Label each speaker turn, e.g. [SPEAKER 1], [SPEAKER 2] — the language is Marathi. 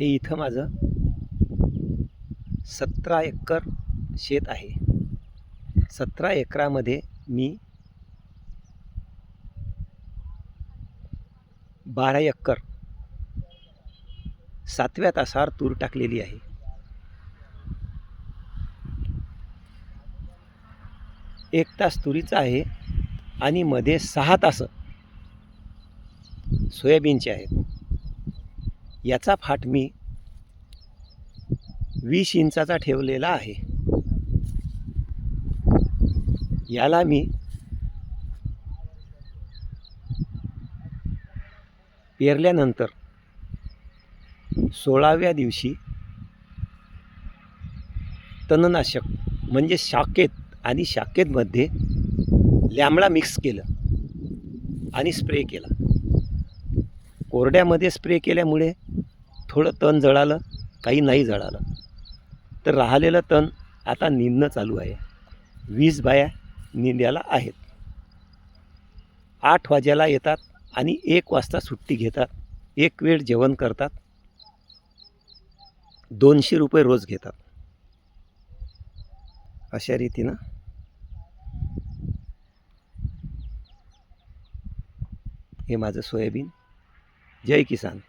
[SPEAKER 1] हे इथं माझं सतरा एकर शेत आहे. सतरा एकरामध्ये मी बारा एकर सातव्या तासावर तूर टाकलेली आहे. एक तास तुरीचा आहे आणि मध्ये सहा तास सोयाबीनचे आहेत. याचा फाट मी वीस इंचाचा ठेवलेला आहे. याला मी पेरल्यानंतर सोळाव्या दिवशी तणनाशक म्हणजे शाकेत आणि शाकेतमध्ये लॅमडा मिक्स केलं आणि स्प्रे केला. कोरड्यामध्ये स्प्रे केल्यामुळे थोडं तण जळालं काही नाही जळालं. तर राहिलेलं तण आता निंदणं चालू आहे. वीस बाया निंद्याला आहेत. आठ वाजेला येतात आणि एक वाजता सुट्टी घेतात. एक वेळ जेवण करतात. दोनशे रुपये रोज घेतात. अशा रीतीनं हे माझं सोयाबीन. જય કિસાન.